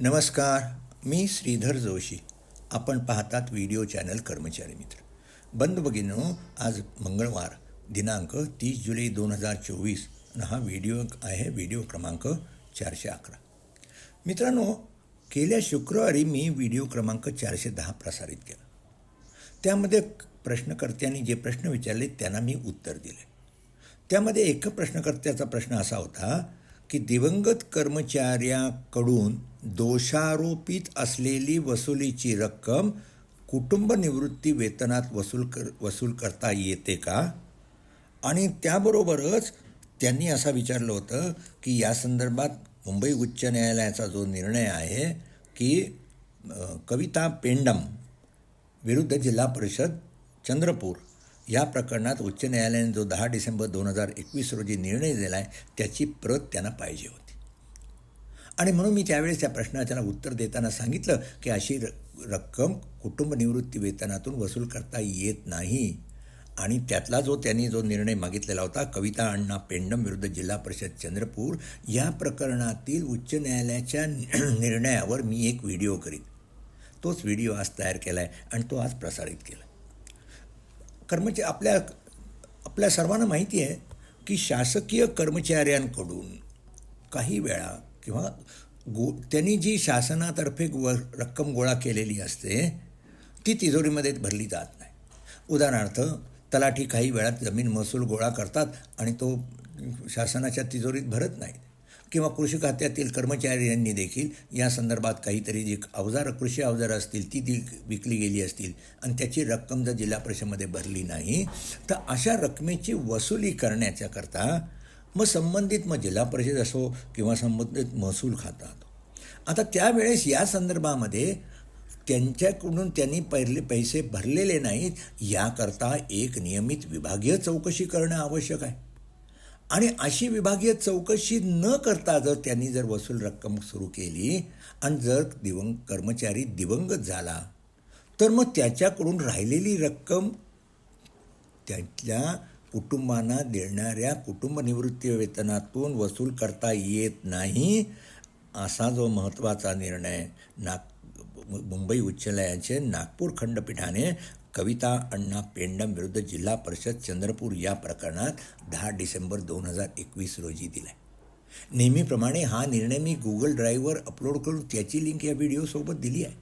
नमस्कार मी श्रीधर जोशी. आपण पाहतात व्हिडिओ चॅनल कर्मचारी मित्र. बंद भगिनो आज मंगळवार दिनांक तीस जुलै दोन हजार चोवीस आणि हा व्हिडिओ आहे व्हिडिओ क्रमांक चारशे अकरा. मित्रांनो गेल्या शुक्रवारी मी व्हिडिओ क्रमांक चारशे दहा प्रसारित केला. त्यामध्ये प्रश्नकर्त्यांनी जे प्रश्न विचारले त्यांना मी उत्तर दिले. त्यामध्ये एक प्रश्नकर्त्याचा प्रश्न असा होता की दिवंगत कर्मचाऱ्याकडून दोषारोपित असलेली वसुलीची रक्कम कुटुंब निवृत्ती वेतनात वसूल कर वसूल करता येते का? आणि त्याबरोबरच त्यांनी असं विचारलं होतं की या संदर्भात मुंबई उच्च न्यायालयाचा जो निर्णय आहे की कविता पेंडम विरुद्ध जिल्हा परिषद चंद्रपूर. या प्रकरणात उच्च न्यायालयाने जो दहा डिसेंबर दोन हजार एकवीस रोजी निर्णय दिला आहे त्याची प्रत त्यांना पाहिजे होती. आणि म्हणून मी त्यावेळेस त्या प्रश्नाच्याला उत्तर देताना सांगितलं की अशी र रक्कम कुटुंब निवृत्ती वेतनातून वसूल करता येत नाही. आणि त्यातला जो त्यांनी जो निर्णय मागितलेला होता कविता अण्णा पेंडम विरुद्ध जिल्हा परिषद चंद्रपूर या प्रकरणातील उच्च न्यायालयाच्या निर्णयावर मी एक व्हिडिओ करीन तोच व्हिडिओ आज तयार केला आहे आणि तो आज प्रसारित केला कर्मचारी आपल्या आपल्या सर्वांना माहिती आहे की शासकीय कर्मचाऱ्यांकडून काही वेळा किंवा गो त्यांनी जी शासनातर्फे गो रक्कम गोळा केलेली असते ती तिजोरीमध्ये भरली जात नाही. उदाहरणार्थ तलाठी काही वेळात जमीन महसूल गोळा करतात आणि तो शासनाच्या तिजोरीत भरत नाहीत. किंवा कृषी खात्यातील कर्मचाऱ्यांनी देखील या संदर्भात काहीतरी जी अवजारं कृषी अवजारं असतील ती ती विकली गेली असतील आणि त्याची रक्कम जर जिल्हा परिषदेमध्ये भरली नाही तर अशा रकमेची वसुली करण्याच्याकरता मग संबंधित मग जिल्हा परिषद असो किंवा संबंधित महसूल खाता असो. आता त्यावेळेस या संदर्भामध्ये त्यांच्याकडून त्यांनी पहिले पैसे भरलेले नाहीत याकरता एक नियमित विभागीय चौकशी करणं आवश्यक आहे. आणि अशी विभागीय चौकशी न करता जर त्यांनी जर वसूल रक्कम सुरू केली आणि जर दिवंग कर्मचारी दिवंगत झाला तर मग त्याच्याकडून राहिलेली रक्कम त्यातल्या कुटुंबांना देणाऱ्या कुटुंबनिवृत्ती वेतनातून वसूल करता येत नाही असा जो महत्त्वाचा निर्णय नाग मुंबई उच्च न्यायालयाचे नागपूर खंडपीठाने कविता अण्णा पेंडम विरुद्ध जिल्हा परिषद चंद्रपूर या प्रकरणात दहा डिसेंबर दोन हजार एकवीस रोजी दिला नेहमीप्रमाणे हा निर्णय मी गुगल ड्राईव्हवर अपलोड करून त्याची लिंक या व्हिडिओसोबत दिली आहे.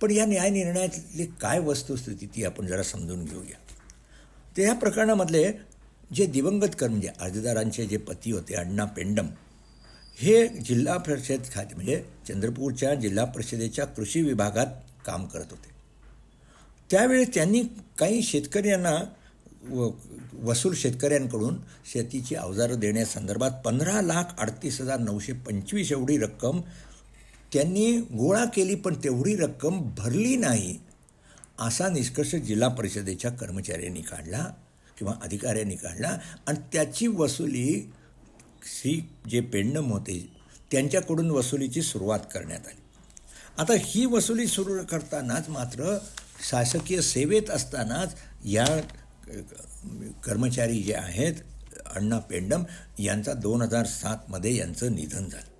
पण या न्याय निर्णयातली काय वस्तुस्थिती ती आपण जरा समजून घेऊया. तर ह्या प्रकरणामधले जे दिवंगत कर्म म्हणजे अर्जदारांचे जे पती होते अण्णा पेंडम हे जिल्हा परिषद खाते म्हणजे चंद्रपूरच्या जिल्हा परिषदेच्या कृषी विभागात काम करत होते. त्यावेळी त्यांनी काही शेतकऱ्यांना व वसूल शेतकऱ्यांकडून शेतीची अवजारं देण्यासंदर्भात पंधरा लाख अडतीस हजार नऊशे पंचवीस एवढी रक्कम त्यांनी गोळा केली पण तेवढी रक्कम भरली नाही असा निष्कर्ष जिल्हा परिषदेच्या कर्मचाऱ्यांनी काढला किंवा अधिकाऱ्यांनी काढला. आणि त्याची वसुली श्री जे पेंडम होते त्यांच्याकडून वसुलीची सुरुवात करण्यात आली. आता ही वसुली सुरू करतानाच मात्र शासकीय सेवेत असतानाच या कर्मचारी जे आहेत अण्णा पेंडम यांचा दोन हजार सातमध्ये यांचं निधन झालं.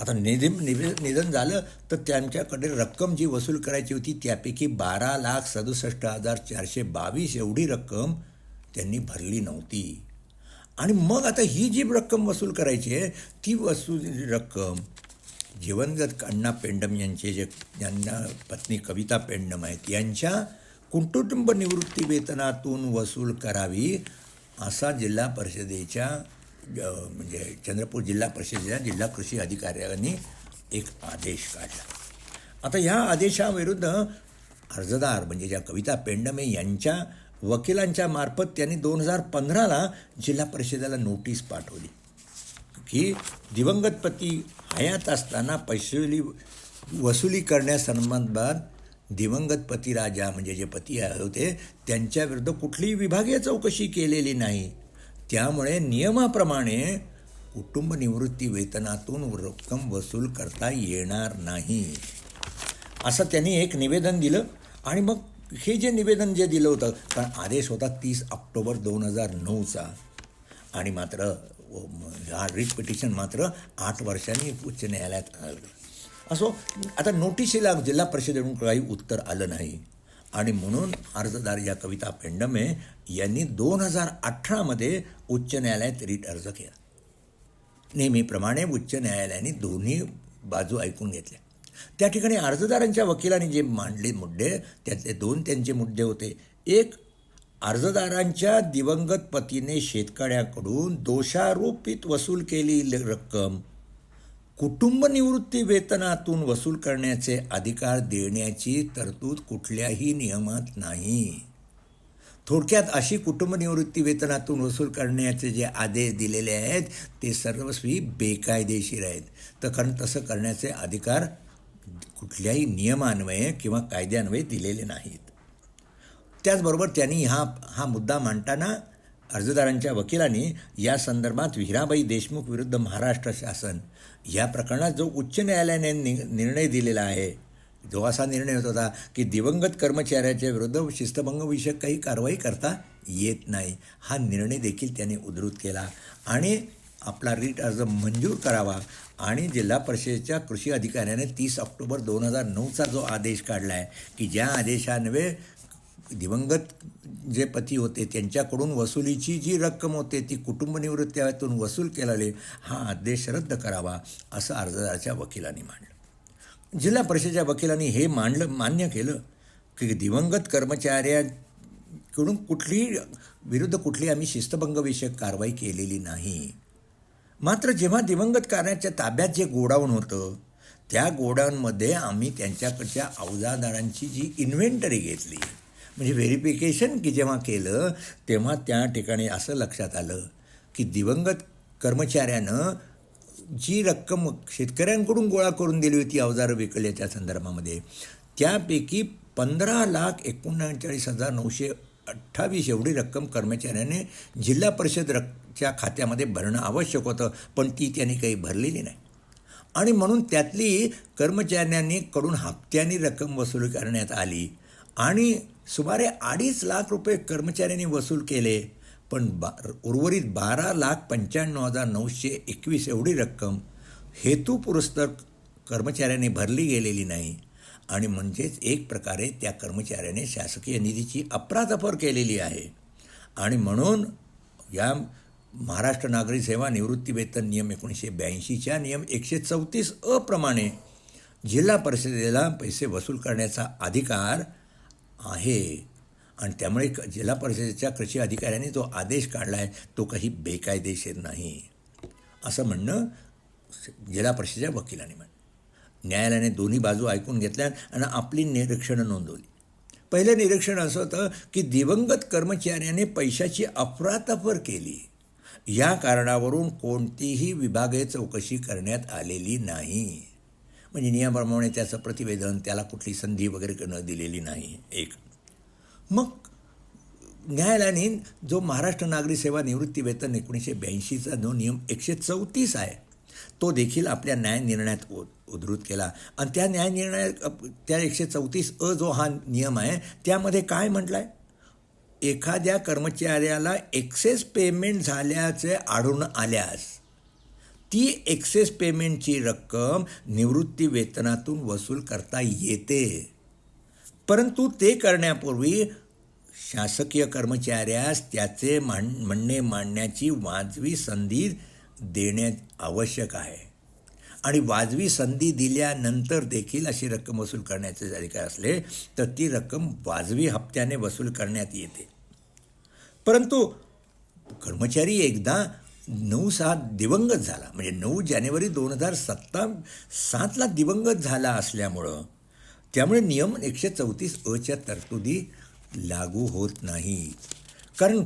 आता निधन निधन झालं तर त्यांच्याकडे रक्कम जी वसूल करायची होती त्यापैकी बारा लाख सदुसष्ट हजार चारशे बावीस एवढी रक्कम त्यांनी भरली नव्हती. आणि मग आता ही जी रक्कम वसूल करायची आहे ती वसूल रक्कम जीवनगत अण्णा पेंडम यांचे जे ज्यांना पत्नी कविता पेंडम आहेत यांच्या कुटुंब निवृत्ती वेतनातून वसूल करावी असा जिल्हा परिषदेच्या म्हणजे चंद्रपूर जिल्हा परिषदेच्या जिल्हा कृषी अधिकाऱ्यांनी एक आदेश काढला. आता ह्या आदेशाविरुद्ध अर्जदार म्हणजे ज्या कविता पेंडमे यांच्या वकिलांच्या मार्फत त्यांनी दोन हजार पंधराला जिल्हा परिषदेला नोटीस पाठवली. की दिवंगत पती हयात असताना पैसुली वसुली करण्यासंबंधात दिवंगत पती राजा म्हणजे जे पती होते त्यांच्याविरुद्ध कुठलीही विभागीय चौकशी केलेली नाही. त्यामुळे नियमाप्रमाणे कुटुंब निवृत्ती वेतनातून रक्कम वसूल करता येणार नाही. असं त्यांनी एक निवेदन दिलं आणि मग हे जे निवेदन जे दिलं होतं कारण आदेश होता तीस ऑक्टोबर दोन हजार नऊचा. आणि मात्र रिट पिटिशन मात्र आठ वर्षांनी उच्च न्यायालयात आलं. असो आता नोटिशीला जिल्हा परिषदेकडून काही उत्तर आलं नाही. आणि म्हणून अर्जदार या कविता पेंडमे यांनी दोन हजार अठरामध्ये उच्च न्यायालयात रीट अर्ज केला. नेहमीप्रमाणे उच्च न्यायालयाने दोन्ही बाजू ऐकून घेतल्या. त्या ठिकाणी अर्जदारांच्या वकिलांनी जे मांडले मुद्दे त्यातले दोन त्यांचे मुद्दे होते. एक अर्जदारांच्या दिवंगत पतीने शेतकऱ्याकडून दोषारोपित वसूल केलेली रक्कम. कुटुंब निवृत्ती वेतनातून वसूल करण्याचे अधिकार देण्याची तरतूद कुठल्याही नियमात नाही. थोडक्यात अशी कुटुंब निवृत्ती वेतनातून वसूल करण्याचे जे आदेश दिलेले आहेत ते सर्वस्वी बेकायदेशीर आहेत. तर कारण तसं करण्याचे अधिकार कुठल्याही नियमान्वये किंवा कायद्यान्वये दिलेले नाहीत. त्याचबरोबर त्यांनी हा हा मुद्दा मांडताना अर्जदारांच्या वकिलांनी या संदर्भात विहिराबाई देशमुख विरुद्ध महाराष्ट्र शासन या प्रकरणात जो उच्च न्यायालयाने नि निर्णय दिलेला आहे जो असा निर्णय होत होता की दिवंगत कर्मचाऱ्याच्या विरुद्ध शिस्तभंगविषयक काही कारवाई करता येत नाही हा निर्णय देखील त्यांनी उद्धृत केला. आणि आपला रीट अर्ज मंजूर करावा आणि जिल्हा परिषदेच्या कृषी अधिकाऱ्याने तीस ऑक्टोबर दोन हजार नऊचा जो आदेश काढला आहे की ज्या आदेशान्वये दिवंगत जे पती होते त्यांच्याकडून वसुलीची जी रक्कम होते ती कुटुंबनिवृत्त्यातून वसूल केलेले हा आदेश रद्द करावा असं अर्जदाराच्या वकिलांनी मांडलं. जिल्हा परिषदेच्या वकिलांनी हे मांडलं मान्य केलं की दिवंगत कर्मचाऱ्याकडून कुठली विरुद्ध कुठली आम्ही शिस्तभंगविषयक कारवाई केलेली नाही. मात्र जेव्हा दिवंगत कार्याच्या ताब्यात जे गोडाऊन होतं त्या गोडाऊनमध्ये आम्ही त्यांच्याकडच्या अवजादारांची जी इन्व्हेंटरी घेतली म्हणजे व्हेरिफिकेशन की जेव्हा केलं तेव्हा त्या ठिकाणी असं लक्षात आलं की दिवंगत कर्मचाऱ्यानं जी रक्कम शेतकऱ्यांकडून गोळा करून दिली होती अवजारं विकल्याच्या संदर्भामध्ये त्यापैकी पंधरा लाख एकोणचाळीस हजार नऊशे अठ्ठावीस एवढी रक्कम कर्मचाऱ्याने जिल्हा परिषद रक्च्या खात्यामध्ये भरणं आवश्यक होतं पण ती त्यांनी काही भरलेली नाही. आणि म्हणून त्यातली कर्मचाऱ्यांनी कडून हप्त्यानी रक्कम वसूल करण्यात आली आणि सुमारे अडीच लाख रुपये कर्मचाऱ्यांनी वसूल केले पण बा उर्वरित बारा लाख पंच्याण्णव हजार नऊशे एकवीस एवढी रक्कम हेतुपुरस्तर कर्मचाऱ्यांनी भरली गेलेली नाही. आणि म्हणजेच एक प्रकारे त्या कर्मचाऱ्याने शासकीय निधीची अफरातफर केलेली आहे. आणि म्हणून या महाराष्ट्र नागरी सेवा निवृत्ती वेतन नियम एकोणीसशे ब्याऐंशीच्या नियम एकशे चौतीस अप्रमाणे जिल्हा परिषदेला पैसे वसूल करण्याचा अधिकार आहे. आणि त्यामुळे क जिल्हा परिषदेच्या कृषी अधिकाऱ्यांनी जो आदेश काढला आहे तो काही बेकायदेशीर नाही. असं म्हणणं जिल्हा परिषदेच्या वकिलांनी म्हण न्यायालयाने दोन्ही बाजू ऐकून घेतल्या आणि आपली निरीक्षणं नोंदवली. पहिलं निरीक्षण असं होतं की दिवंगत कर्मचाऱ्याने पैशाची अफरातफर केली. या कारणावरून कोणतीही विभागीय चौकशी करण्यात आलेली नाही. म्हणजे नियमाप्रमाणे त्याचं प्रतिवेदन त्याला कुठली संधी वगैरे न दिलेली नाही एक. मग न्यायालयाने जो महाराष्ट्र नागरी सेवा निवृत्ती वेतन एकोणीसशे ब्याऐंशीचा जो नियम एकशे चौतीस आहे तो देखील आपल्या न्याय निर्णयात उ उद्धृत केला. आणि त्या न्याय निर्णयात त्या एकशे चौतीस अ जो हा नियम आहे त्यामध्ये काय म्हटलं आहे एखाद्या कर्मचाऱ्याला एक्सेस पेमेंट झाल्याचे आढळून आल्यास ती एक्सेस पेमेंटची रक्कम निवृत्ती वेतनातून वसूल करता येते. परंतु ते करण्यापूर्वी शासकीय कर्मचाऱ्यास त्याचे मान म्हणणे मांडण्याची वाजवी संधी देण्यात आवश्यक आहे. आणि वाजवी संधी दिल्यानंतर देखील अशी रक्कम वसूल करण्याचे अधिकार असले तर ती रक्कम वाजवी हप्त्याने वसूल करण्यात येते. परंतु कर्मचारी एकदा नऊ सात दिवंगत झाला. म्हणजे नऊ जानेवारी दोन हजार सत्ता सातला दिवंगत झाला असल्यामुळं त्यामुळे नियम एकशे चौतीस अच्या तरतुदी लागू होत नाही. कारण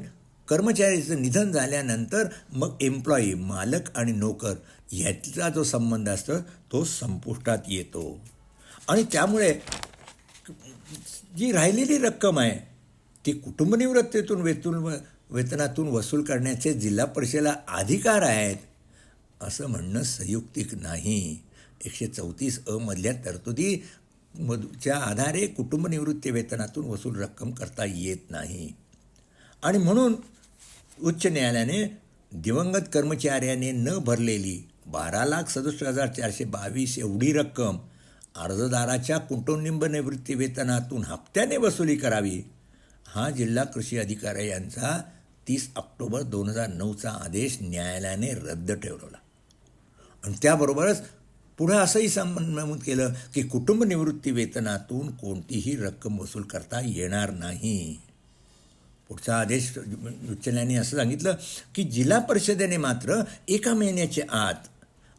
कर्मचाऱ्याचं निधन झाल्यानंतर मग एम्प्लॉई मालक आणि नोकर यातला जो संबंध असतो तो संपुष्टात येतो. आणि त्यामुळे जी राहिलेली रक्कम आहे ती कुटुंबनिवृत्तीतून वेतून वेतनातून वसूल करण्याचे जिल्हा परिषदेला अधिकार आहेत असं म्हणणं संयुक्तिक नाही. एकशे चौतीस अमधल्या तरतुदी मधच्या आधारे कुटुंब निवृत्ती वेतनातून वसूल रक्कम करता येत नाही. आणि म्हणून उच्च न्यायालयाने दिवंगत कर्मचाऱ्याने न भरलेली बारा लाख सदुसष्ट हजार चारशे बावीस एवढी रक्कम अर्जदाराच्या कुटुंब निवृत्ती वेतनातून हप्त्याने वसुली करावी हा जिल्हा कृषी अधिकारी यांचा तीस ऑक्टोबर दोन हजार नऊचा आदेश न्यायालयाने रद्द ठेवला आणि त्याबरोबरच पुढं असंही सम नमूद केलं की कुटुंब निवृत्ती वेतनातून कोणतीही रक्कम वसूल करता येणार नाही. पुढचा आदेश उच्च न्यायालयाने असं सांगितलं की जिल्हा परिषदेने मात्र एका महिन्याच्या आत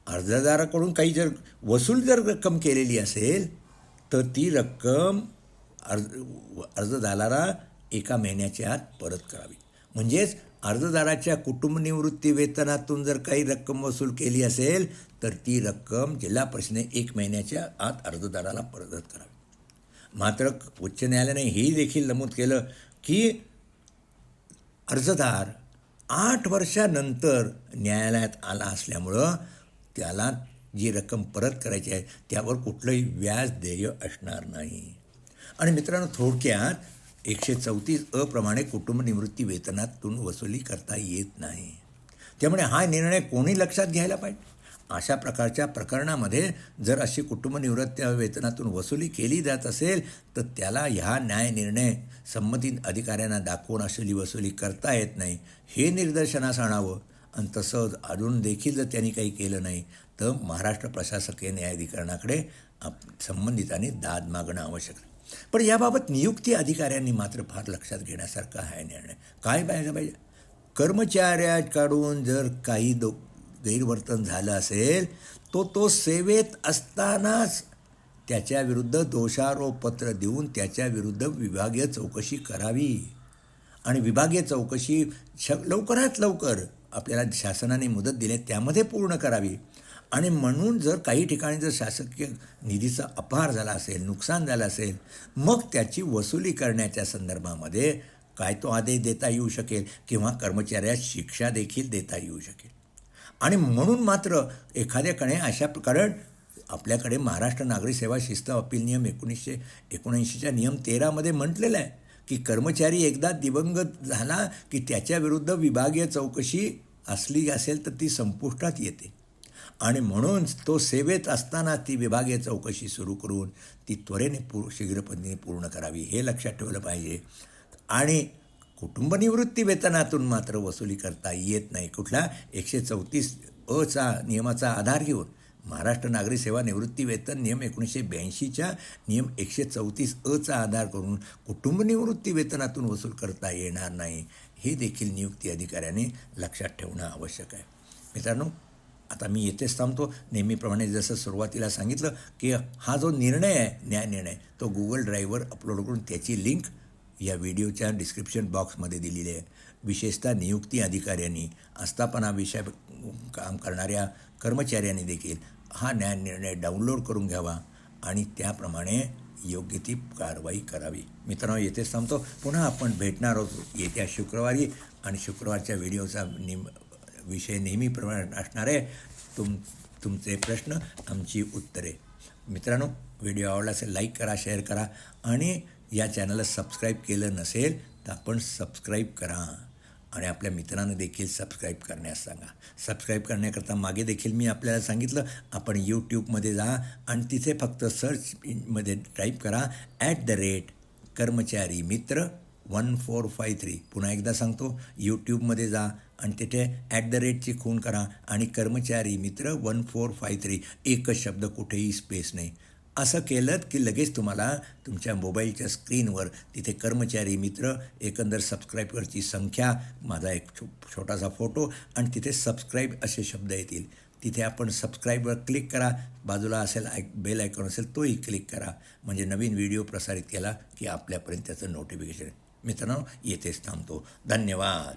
अर्जदाराकडून काही जर वसूल जर रक्कम केलेली असेल तर ती रक्कम अर्ज अर्जदाराला एका महिन्याच्या आत परत करावी. म्हणजेच अर्जदाराच्या कुटुंब निवृत्ती वेतनातून जर काही रक्कम वसूल केली असेल तर ती रक्कम जिल्हा परिषदेने एक महिन्याच्या आत अर्जदाराला परत करावी. मात्र उच्च न्यायालयाने हेही देखील नमूद केलं की अर्जदार आठ वर्षानंतर न्यायालयात आला असल्यामुळं त्याला जी रक्कम परत करायची आहे त्यावर कुठलंही व्याज देय असणार नाही. आणि मित्रांनो थोडक्यात एकशे चौतीस अप्रमाणे कुटुंब निवृत्ती वेतनातून वसुली करता येत नाही. त्यामुळे हा निर्णय कोणी लक्षात घ्यायला पाहिजे? अशा प्रकारच्या प्रकरणामध्ये जर अशी कुटुंब निवृत्ती वेतनातून वसुली केली जात असेल तर त्याला ह्या न्याय निर्णय संबंधित अधिकाऱ्यांना दाखवून असलेली वसुली करता येत नाही हे निदर्शनास आणावं. आणि तसंच अजून देखील जर त्यांनी काही केलं नाही तर महाराष्ट्र प्रशासकीय न्यायाधिकरणाकडे आप संबंधितांनी दाद मागणं आवश्यक आहे. पण याबाबत नियुक्ती अधिकाऱ्यांनी मात्र फार लक्षात घेण्यासारखा आहे निर्णय. काय पाहिजे पाहिजे? कर्मचाऱ्याकडून जर काही दो गैरवर्तन झालं असेल तो तो सेवेत असतानाच त्याच्याविरुद्ध दोषारोपपत्र देऊन त्याच्याविरुद्ध विभागीय चौकशी करावी. आणि विभागीय चौकशी श लवकरात लवकर आपल्याला शासनाने मुदत दिली त्यामध्ये पूर्ण करावी. आणि म्हणून जर काही ठिकाणी जर शासकीय निधीचा अपहार झाला असेल नुकसान झालं असेल मग त्याची वसुली करण्याच्या संदर्भामध्ये काय तो आदेश देता येऊ शकेल किंवा कर्मचाऱ्यास शिक्षा देखील देता येऊ शकेल? आणि म्हणून मात्र एखाद्याकडे अशा कारण आपल्याकडे महाराष्ट्र नागरी सेवा शिस्त अपील नियम एकोणीसशे एकोणऐंशीच्या नियम तेरामध्ये म्हटलेलं आहे की कर्मचारी एकदा दिवंगत झाला की त्याच्याविरुद्ध विभागीय चौकशी असली असेल तर ती संपुष्टात येते. आणि म्हणून तो सेवेत असताना ती विभागीय चौकशी सुरू करून ती त्वरेने पूर शीघ्रपद्धतीने पूर्ण करावी हे लक्षात ठेवलं पाहिजे. आणि कुटुंब निवृत्ती वेतनातून मात्र वसुली करता येत नाही. कुठला? एकशे चौतीस अचा नियमाचा आधार घेऊन. महाराष्ट्र नागरी सेवा निवृत्ती वेतन नियम एकोणीसशे ब्याऐंशीच्या नियम एकशे चौतीस अचा आधार करून कुटुंब निवृत्ती वेतनातून वसूल करता येणार नाही. हे देखील नियुक्ती अधिकाऱ्याने लक्षात ठेवणं आवश्यक आहे. मित्रांनो आता मी येथेच थांबतो. नेहमीप्रमाणे जसं सुरुवातीला सांगितलं की हा जो निर्णय आहे न्याय निर्णय तो गुगल ड्राईव्हवर अपलोड करून त्याची लिंक या व्हिडिओच्या डिस्क्रिप्शन बॉक्समध्ये दिलेली आहे. विशेषतः नियुक्ती अधिकाऱ्यांनी आस्थापना विषय काम करणाऱ्या कर्मचाऱ्यांनी देखील हा न्याय निर्णय डाउनलोड करून घ्यावा आणि त्याप्रमाणे योग्य ती कारवाई करावी. मित्रांनो येथेच थांबतो. पुन्हा आपण भेटणार आहोत येत्या शुक्रवारी आणि शुक्रवारच्या व्हिडिओचा निम विषय नेहमीप्रमाणे असणार आहे तुम तुमचे प्रश्न आमची उत्तरे. मित्रांनो व्हिडिओ आवडला असेल लाईक करा शेअर करा आणि या चॅनलला सबस्क्राईब केलं नसेल तर आपण सबस्क्राईब करा आणि आपल्या मित्रांना देखील सबस्क्राईब करण्यास सांगा. सबस्क्राईब करण्याकरता मागे देखील मी आपल्याला सांगितलं आपण यूट्यूबमध्ये जा आणि तिथे फक्त सर्चमध्ये टाईप करा ॲट द रेट कर्मचारी मित्र वन फोर फाय थ्री पुन्हा एकदा सांगतो यूट्यूबमध्ये जा आणि तिथे ॲट द रेटची खून करा आणि कर्मचारी मित्र वन फोर फाय थ्री एकच शब्द कुठेही स्पेस नाही. असं केलं की लगेच तुम्हाला तुमच्या मोबाईलच्या स्क्रीनवर तिथे कर्मचारी मित्र एकंदर सबस्क्राईबरची संख्या माझा एक छो छोटासा फोटो आणि तिथे सबस्क्राईब असे शब्द येतील. तिथे आपण सबस्क्राईबवर क्लिक करा. बाजूला असेल आय बेल आयकॉन असेल तोही क्लिक करा. म्हणजे नवीन व्हिडिओ प्रसारित केला की आपल्यापर्यंत त्याचं नोटिफिकेशन मित्रांनो येथेच थांबतो. धन्यवाद.